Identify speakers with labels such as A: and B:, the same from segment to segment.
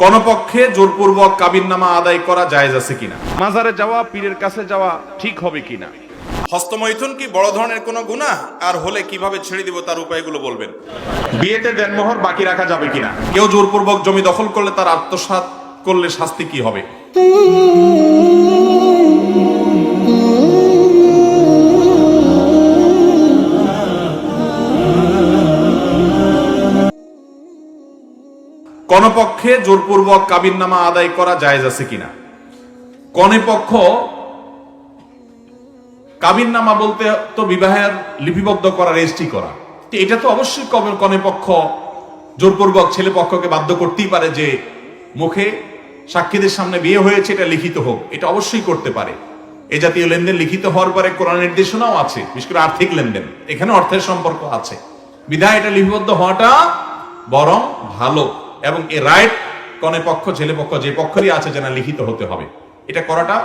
A: কোন পক্ষে জোরপূর্বক কাবিননামা আদায় করা জায়েজ আছে কিনা?
B: মাজারে যাওয়া পীরের কাছে যাওয়া ঠিক হবে কিনা?
A: হস্তমৈথুন কি বড় ধরনের কোনো গুণা আর হলে কীভাবে ছেড়ে দিব তার উপায়গুলো বলবেন।
B: বিয়েতে দেনমোহর বাকি রাখা যাবে কিনা?
A: কেউ জোরপূর্বক জমি দখল করলে তার আত্মসাৎ করলে শাস্তি কি হবে? কোন পক্ষে জোরপূর্বক কাবিননামা আদায় করা জায়েজ আছে কিনা? কনে পক্ষ কাবিননামা বলতে তো বিবাহের লিপিবদ্ধ করা, রেজিস্ট্রি করা। এটা তো অবশ্যই কবে কনে পক্ষ জোরপূর্বক ছেলে পক্ষকে বাধ্য করতেই পারে যে মুখে সাক্ষীদের সামনে বিয়ে হয়েছে, এটা লিখিত হোক। এটা অবশ্যই করতে পারে। এ জাতীয় লেনদেন লিখিত হওয়ার পরে কোরআন নির্দেশনাও আছে, বিশেষ করে আর্থিক লেনদেন। এখানে অর্থের সম্পর্ক আছে। বিধায় এটা লিপিবদ্ধ হওয়াটা বরং ভালো। এবং এ রাইট কনে পক্ষ, ছেলে পক্ষ, যে পক্ষেরই আছে যেন লিখিত হতে হবে। এটা করাটা,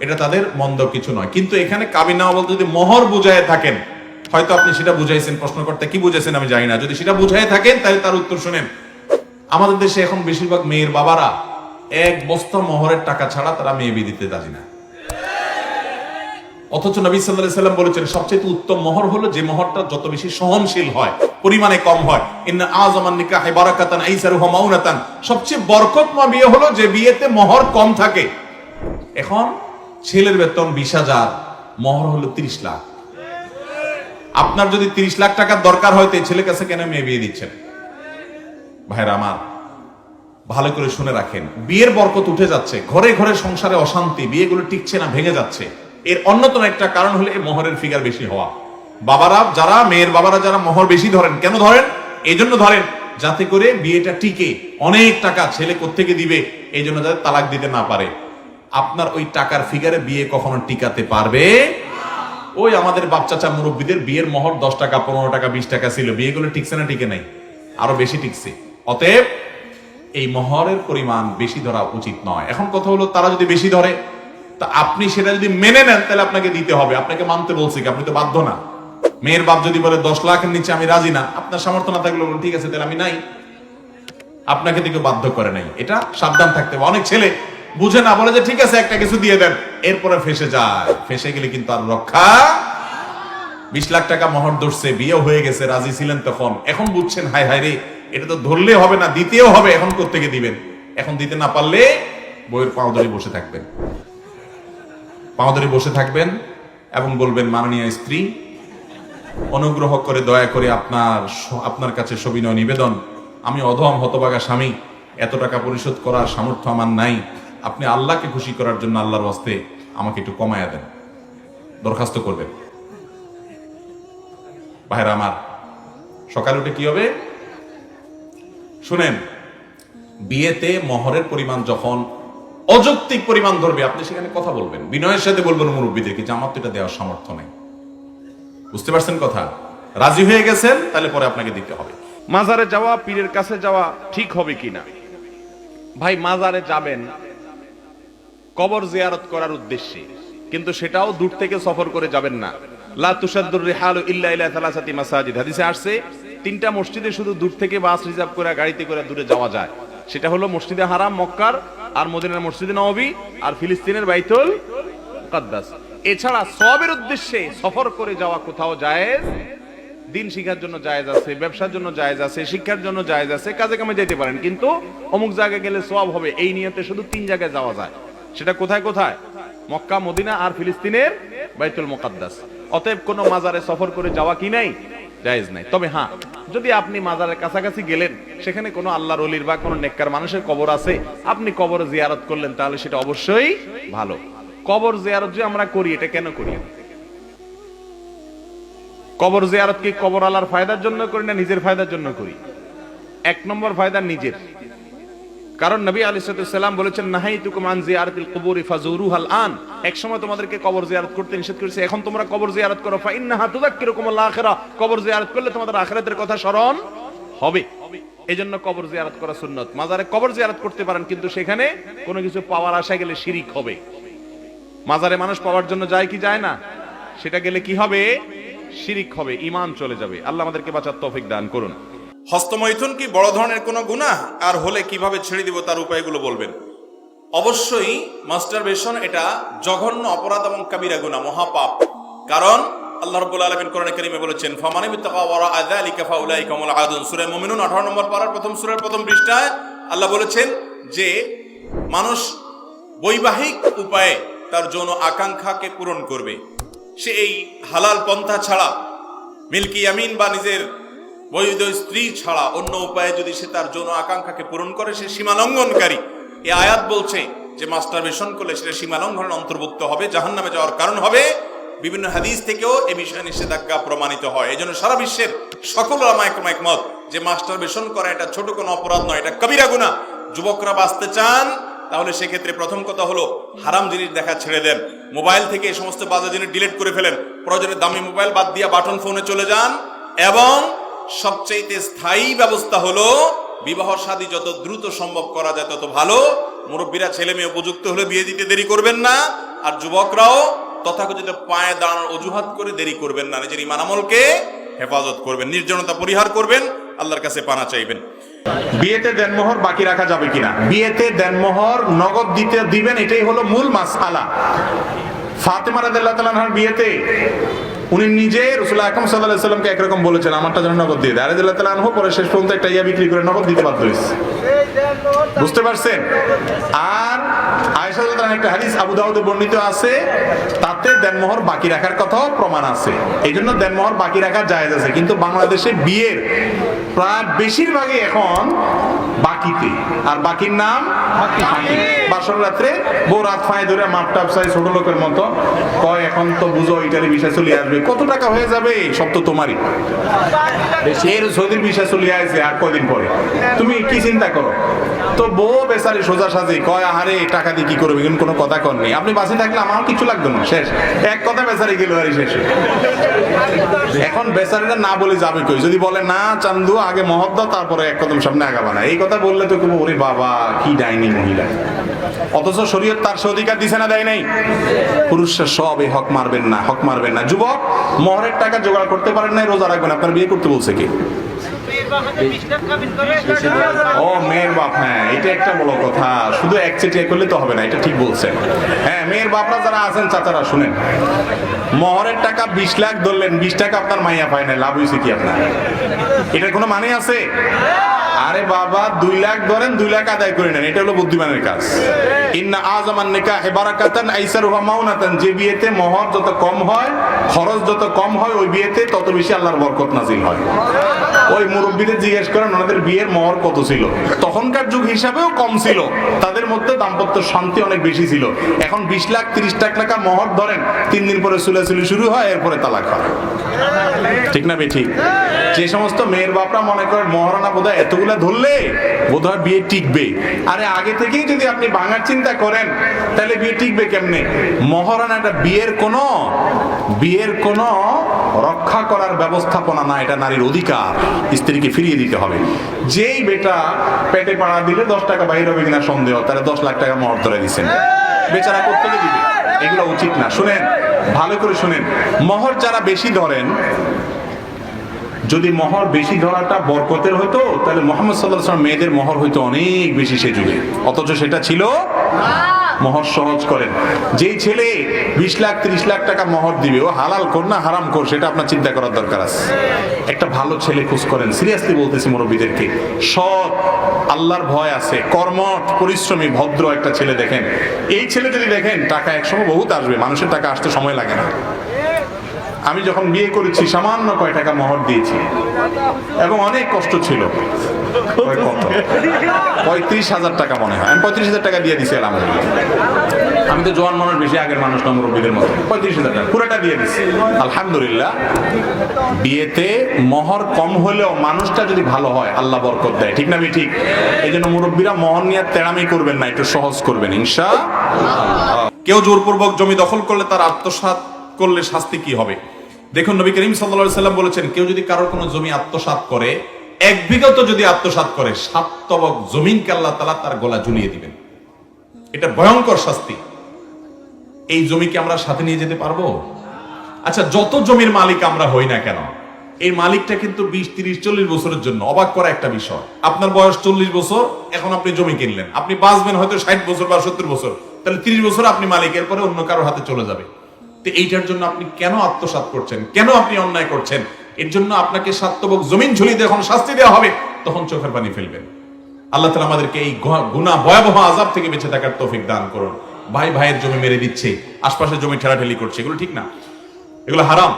A: এটা তাদের মন্দ কিছু নয়। কিন্তু এখানে কাবিনামা বলতে যদি মোহর বুঝায় থাকেন, হয়তো আপনি সেটা বুঝাইছেন প্রশ্নকর্তা কি বুঝেছেন আমি জানি না। যদি সেটা বুঝায় থাকেন, তাহলে তার উত্তর শুনেন। আমাদের দেশে এখন বেশিরভাগ মেয়ের বাবারা এক বস্তা মোহরের টাকা ছাড়া তারা মেয়ে বিয়ে দিতে না। অথচ নবী আলাইহি সাল্লাম বলেছেন সবচেয়ে উত্তম মোহর হলো যে মোহরটা যত বেশি সহনশীল হয়, পরিমাণে কম হয়। ইন্না আযামান নিকাহি বারাকাতান আইসারুহু মাউনাতান। সবচেয়ে বরকতময় বিয়ে হলো যে বিয়েতে মোহর কম থাকে। এখন ছেলের বেতন বিশ হাজার, মোহর হলো তিরিশ লাখ। আপনার যদি তিরিশ লাখ টাকার দরকার হয়, তো ছেলের কাছে কেন মেয়ে বিয়ে দিচ্ছেন? ভাইরা আমার, ভালো করে শুনে রাখেন। বিয়ের বরকত উঠে যাচ্ছে, ঘরে ঘরে সংসারে অশান্তি, বিয়েগুলো টিকছে না, ভেঙে যাচ্ছে। এর অন্যতম একটা কারণ হলো মোহরের ফিগার বেশি হওয়া। বাবারা যারা, মেয়ের বাবারা যারা মোহর বেশি ধরেন, কেন ধরেন? এই জন্য ধরেন, যাতে করে বিয়েটা টিকে, অনেক টাকা ছেলে কোত্থেকে দিবে এই জন্য যাতে তালাক দিতে না পারে। আপনার ওই টাকার ফিগারে বিয়ে কখনো টিকাতে পারবে? ওই আমাদের বাপ চাচা মুরব্বীদের বিয়ের মোহর দশ টাকা, পনেরো টাকা, বিশ টাকা ছিল, বিয়েগুলো টিকছে না, টিকে নাই, আরও বেশি টিকছে। অতএব, এই মহরের পরিমাণ বেশি ধরা উচিত নয়। এখন কথা হলো, তারা যদি বেশি ধরে তা আপনি সেটা যদি মেনে নেন, তাহলে আপনাকে দিতে হবে। আপনাকে মানতে বলছি আপনি তো বাধ্য না। মেয়ের বাপ যদি বলে, দশ লাখের নিচে আমি রাজি না। আপনার সামর্থ্য না থাকলে ঠিক আছে, তাহলে আমি নাই। আপনাকে দিকে বাধ্য করে নাই। এটা সাবধান থাকতে হবে। অনেক ছেলে বুঝে না বলে যে, ঠিক আছে, একটা কিছু দিয়ে দেন। এরপরে ফেসে যায়। ফেসে গেলে কিন্তু আর রক্ষা বিশ লাখ টাকা মহর ধরছে বিয়ে হয়ে গেছে, রাজি ছিলেন তখন। এখন বুঝছেন হাই হাই রে, এটা তো ধরলে হবে না, দিতেও হবে, এখন করতে গিয়ে দিবেন? এখন দিতে না পারলে বইয়ের পাও ধরে বসে থাকবেন। পাও ধরে বসে থাকবেন এবং বলবেন, মাননীয় স্ত্রী, অনুগ্রহ করে দয়া করে আপনার আপনার কাছে সবিনয় নিবেদন। আমি অধম হতবাগা স্বামী। এত টাকা পরিশোধ করার সামর্থ্য আমার নাই। আপনি আল্লাহকে খুশি করার জন্য আল্লাহর ওয়াস্তে আমাকে একটু কমায়া দেন। দরখাস্ত করবেন। ভাইরা আমার, সকালে উঠে কি হবে? শুনেন, বিয়েতে মহরের পরিমাণ যখন অযৌক্তিক পরিমাণ ধরবে। আপনি সেখানে কথা বলবেন। বিনয়ের সাথে বলবেন মুরব্বীদেরকে যে আমার তো এটা দেওয়ার সামর্থ্য নেই? বুঝতে পারছেন কথা? রাজি হয়ে গেছেন, তাহলে পরে আপনাকে দিতে হবে।
B: মাজারে যাওয়া, পীরের কাছে যাওয়া ঠিক হবে কিনা? ভাই, মাজারে যাবেন, কবর জিয়ারত করার উদ্দেশ্যে। কিন্তু সেটাও দূর থেকে সফর করে যাবেন না। লা তুসাদ্দুর রিহালু ইল্লা ইলা সালাসাতি মাসাজিদ। হাদিসে আসছে, তিনটা মসজিদে শুধু দূর থেকে বাস রিজার্ভ করে, গাড়িতে করে দূরে যাওয়া যায়। সেটা হলো মসজিদে হারাম, মক্কার আর মদিনার মসজিদে নববী আর ফিলিস্তিনের বাইতুল মুকাদ্দাস এছাড়া সবের উদ্দেশ্যে সফর করে যাওয়া কোথাও জায়েজ, দিন শিখার জন্য জায়েজ আছে, ব্যবসার জন্য জায়েজ আছে, শিক্ষার জন্য জায়েজ আছে, কাজে কামে যেতে পারেন। কিন্তু অমুক জায়গায় গেলে সব হবে। এই নিয়তে শুধু তিন জায়গায় যাওয়া যায়। সেটা কোথায় কোথায়? মক্কা, মদিনা আর ফিলিস্তিনের বাইতুল মোকাদ্দাস। অতএব কোনো মাজারে সফর করে যাওয়া কি নাই? জায়েজ নাই। তবে হ্যাঁ যদি আপনি মাজারের কাছাকাছি গেলেন, সেখানে কোনো আল্লাহর অলির বা কোনো নেককার মানুষের কবর আছে, আপনি কবর জিয়ারত করলেন, তাহলে সেটা অবশ্যই ভালো। কবর জিয়ারত যে আমরা করি, এটা কেন করি? কবর জিয়ারত কি কবর আলার ফায়দার জন্য করি না নিজের ফায়দার জন্য করি? এক নম্বর ফায়দা নিজের। কারণ নবী আলী সাল্লাম বলেছেন নাহাই তুকুম আন জিয়ারতিল কুবুরি ফাজুরুহাল আন। এক সময় তোমাদেরকে কবর জিয়ারত করতে নিষেধ করেছে, এখন তোমরা কবর জিয়ারত করো। ফা ইন্নাহা তুযাক্কিরুকুম আল আখিরা। কবর জিয়ারত করলে তোমাদের আখিরাতের কথা স্মরণ হবে। এজন্য কবর জিয়ারত করা সুন্নত। মাজারে কবর জিয়ারত করতে পারেন, কিন্তু সেখানে কোনো কিছু পাওয়ার আশা গেলে শিরিক হবে। মাজারে মানুষ পাওয়ার জন্য যায় কি যায় না? সেটা গেলে কি হবে? শিরিক হবে ইমান চলে যাবে। আল্লাহ আমাদেরকে বাঁচার তৌফিক দান করুন।
A: হস্তমৈথুন কি বড় ধরনের কোনো গুনাহ আর হলে কীভাবে ছেড়ে দিব তার উপায়গুলো বলবেন। অবশ্যই মাস্টারবেশন এটা জঘন্য অপরাধ এবং কাবিরা গুনা মহাপাপ। কারণ আল্লাহ রাব্বুল আলামিন কোরআন কারীমে বলেছেন, ফামানে বিত্তাকা ওয়ারা আযালিকা ফাউলাইকা হুমুল আদুন সূরা মুমিনুন 18 নম্বর পারার প্রথম সূরার প্রথম পৃষ্ঠায় আল্লাহ বলেছেন যে, মানুষ বৈবাহিক উপায়ে তার যৌন আকাঙ্ক্ষাকে পূরণ করবে। সে এই হালাল পন্থা ছাড়া মিল্কি ইয়ামিন বা নিজের বৈধ স্ত্রী ছাড়া অন্য উপায়ে যদি সে তার যৌন আকাঙ্ক্ষাকে পূরণ করে, সে সীমা লঙ্ঘনকারী এই আয়াত বলছে যে মাস্টারবেশন করলে সেটা সীমা লঙ্ঘনের অন্তর্ভুক্ত হবে জাহান নামে যাওয়ার কারণ হবে। বিভিন্ন হাদিস থেকেও এ বিষয়ে নিষেধাজ্ঞা প্রমাণিত হয়। এই জন্য সারা বিশ্বের সকল রামায়কম একমত যে মাস্টারবেশন করা এটা ছোট কোনো অপরাধ নয়, এটা কবিরা গুণা যুবকরা বাঁচতে চান, তাহলে সেক্ষেত্রে প্রথম কথা হলো হারাম জিনিস দেখা ছেড়ে দেন। মোবাইল থেকে এই সমস্ত বাজে জিনিস ডিলিট করে ফেলেন। প্রয়োজনে দামি মোবাইল বাদ দিয়া বাটন ফোনে চলে যান। এবং সবচেয়ে স্থায়ী ব্যবস্থা হলো বিবাহ শাদী যত দ্রুত সম্ভব করা যায় তত ভালো। মুরব্বীরা ছেলে মেয়ে উপযুক্ত হলে বিয়ে দিতে দেরি করবেন না। আর যুবকরাও তথাকথিত পায়ে দাঁড়ানোর অজুহাত করে দেরি করবেন না। নিজের ইমান আমলকে হেফাজত করবেন, নির্জনতা পরিহার করবেন, আল্লাহর কাছে পানা চাইবেন।
C: বিয়েতে দেনমোহর বাকি রাখা যাবে কিনা? বিয়েতে দেনমোহর নগদ দিতে দিবেন, এটাই হলো মূল মাসআলা। ফাতেমা রাদিয়াল্লাহু তাআলার বিয়েতে উনি নিজে রাসূল আকরাম আলাইহি সাল্লামকে একরকম বলেছেন, আমারটা যেন নগদ দিয়ে দেয়। তাআলা আনহু পরে শেষ পর্যন্ত একটা ইয়া বিক্রি করে নগদ দিতে বাধ্য হয়েছে। বুঝতে পারছেন? আর রাদিয়াল্লাহু একটা হাদিস আবু দাউদে বর্ণিত আছে, তাতে দেনমোহর বাকি রাখার কথাও প্রমাণ আছে। এই জন্য দেনমোহর বাকি রাখা জায়েজ আছে। কিন্তু বাংলাদেশে বিয়ের প্রায় বেশিরভাগই এখন বাকিতে। আর বাকির নাম? বাসর রাত্রে বউ রাত ফাঁয়ে ধরে মাপ টাপ চাই ছোট লোকের মতো। কয় এখন তো বুঝো ইটালি বিষয় চলে আসবে। কত টাকা হয়ে যাবে? সব তো তোমারই। এর সৌদির বিষয় চলে আসবে আর কদিন পরে? তুমি কি চিন্তা করো? তো বউ বেচারি সোজা সাজি। কয় আহারে টাকা দিয়ে কি করবে? কিন্তু কোনো কথা কর নেই আপনি বাসে থাকলে আমার কিছু লাগবে না। শেষ। এক কথা বেচারি গেল আর শেষ। এখন বেচারিটা না বলে যাবে কই? যদি বলে, না, চান্দু, আগে মহব্দ তারপরে এক কদম সামনে আগাবা না। এই কথা বললে তো কেউ ওরে বাবা, কি ডাইনি মহিলা। অথচ শরীর তার সে অধিকার দিছে না, দেয় নাই। পুরুষরা সব এই হক মারবেন না, হক মারবেন না। যুবক, মহরের টাকা জোগাড় করতে পারেন নাই, রোজা রাখবেন আপনার বিয়ে করতে বলছে কি? ও, মেয়ের বাপ হ্যাঁ এটা একটা বড় কথা। শুধু এক চেটিয়া করলে তো হবে না, এটা ঠিক বলছেন হ্যাঁ মেয়ের বাপরা যারা আছেন, চাচারা, শুনেন। মহরের টাকা বিশ লাখ ধরলেন, বিশ টাকা আপনার মাইয়া পায় না লাভ হয়েছে কি আপনার? এটার কোনো মানে আছে? আরে বাবা, দুই লাখ ধরেন, দুই লাখ আদায় করে নেন, এটা হলো বুদ্ধিমানের কাজ। ইন্না আজমান নিকা হেবারাকাতান আইসার মাউনাতান, যে বিয়েতে মহর যত কম হয়, খরচ যত কম হয়, ওই বিয়েতে তত বেশি আল্লাহর বরকত নাজিল হয়। ওই জিজ্ঞেস করেন ওনাদের বিয়ের মহর কত ছিল? তখনকার যুগ হিসাবেও কম ছিল। তাদের মধ্যে দাম্পত্য শান্তি অনেক বেশি ছিল। এখন বিশ লাখ, তিরিশ লাখ টাকা মহর ধরেন, তিন দিন পরে চুলাচুলি শুরু হয়, এরপরে তালাক হয়। ঠিক না বে ঠিক যে সমস্ত মেয়ের বাপরা মনে করেন মহারানা বোধহয় এতগুলা ধরলে বোধহয় বিয়ে টিকবে। আরে আগে থেকেই যদি আপনি ভাঙার চিন্তা করেন, তাহলে বিয়ে টিকবে কেমনে? মহারানাটা বিয়ের কোনো বিয়ের কোনো রক্ষা করার ব্যবস্থাপনা না, এটা নারীর অধিকার। স্ত্রীকে ফিরিয়ে দিতে হবে। যেই বেটা পেটে পাড়া দিলে দশ টাকা বাইর হবে কিনা সন্দেহ। তাহলে দশ লাখ টাকা মহর ধরে দিচ্ছেন বেচারা করতে দিবে? এগুলো উচিত না। শুনেন, ভালো করে শুনেন। মহর যারা বেশি ধরেন, যদি মহর বেশি ধরাটা বরকতের হইতো, তাহলে মোহাম্মদ সাল্লাহ মেয়েদের মহর হইতো অনেক বেশি সে যুগে অথচ সেটা ছিল মহর সহজ করেন। যেই ছেলে বিশ লাখ, ত্রিশ লাখ টাকা মহর দিবে, ও হালাল কর না হারাম কর, সেটা আপনার চিন্তা করার দরকার আছে। একটা ভালো ছেলে খোঁজ করেন। সিরিয়াসলি বলতেছি মুরব্বীদেরকে, সৎ, আল্লাহর ভয় আছে কর্মঠ পরিশ্রমী, ভদ্র একটা ছেলে দেখেন। এই ছেলে যদি দেখেন, টাকা একসময় বহুত আসবে, মানুষের টাকা আসতে সময় লাগে না। আমি যখন বিয়ে করেছি, সামান্য কয় টাকা মহর দিয়েছি। এবং অনেক কষ্ট ছিল। পঁয়ত্রিশ হাজার টাকা মনে হয়। আমি পঁয়ত্রিশ হাজার টাকা দিয়ে দিছি, আলহামদুলিল্লাহ। আমি তো জোয়ান মানুষ, বেশি আগের মানুষ না, মুরব্বীদের মতো। পঁয়ত্রিশ হাজার টাকা, পুরোটা দিয়ে দিছি। আলহামদুলিল্লাহ। বিয়েতে মহর কম হলেও মানুষটা যদি ভালো হয়, আল্লাহ বরকত দেয়। ঠিক না ভাই, ঠিক? এই জন্য মুরব্বীরা মহর নিয়ে তেড়ামি করবেন না, একটু সহজ করবেন ইনশা
A: কেউ জোরপূর্বক জমি দখল করলে, তার আত্মসাৎ করলে শাস্তি কি হবে? দেখুন নবী করিম সাল্লা সাল্লাম বলেছেন, কেউ যদি কারোর কোনো জমি আত্মসাৎ করে, এক বিগত যদি আত্মসাৎ করে সাত তবক জমিনকে আল্লাহ তালা তার গলা ঝুলিয়ে দিবেন। এটা ভয়ঙ্কর শাস্তি। এই জমিকে আমরা সাথে নিয়ে যেতে পারব? আচ্ছা যত জমির মালিক আমরা হই না কেন, এই মালিকটা কিন্তু বিশ, তিরিশ, চল্লিশ বছরের জন্য অবাক করা একটা বিষয়। আপনার বয়স চল্লিশ বছর, এখন আপনি জমি কিনলেন। আপনি বাঁচবেন হয়তো ষাট বছর বা সত্তর বছর, তাহলে তিরিশ বছর আপনি মালিকের পরে অন্য কারোর হাতে চলে যাবে। তো এইটার জন্য আপনি কেন আত্মসাত করছেন? কেন আপনি অন্যায় করছেন? এর জন্য আপনাকে সাত্যবক জমিন ঝুলিয়ে যখন শাস্তি দেওয়া হবে, তখন চোখের পানি ফেলবেন। আল্লাহ তালা আমাদেরকে এই গুণা ভয়াবহ আজাব থেকে বেঁচে থাকার তৌফিক দান করুন। ভাই ভাইয়ের জমি মেরে দিচ্ছে, আশপাশের জমি ঠেলাঠেলি করছে, এগুলো ঠিক না। এগুলো হারাম।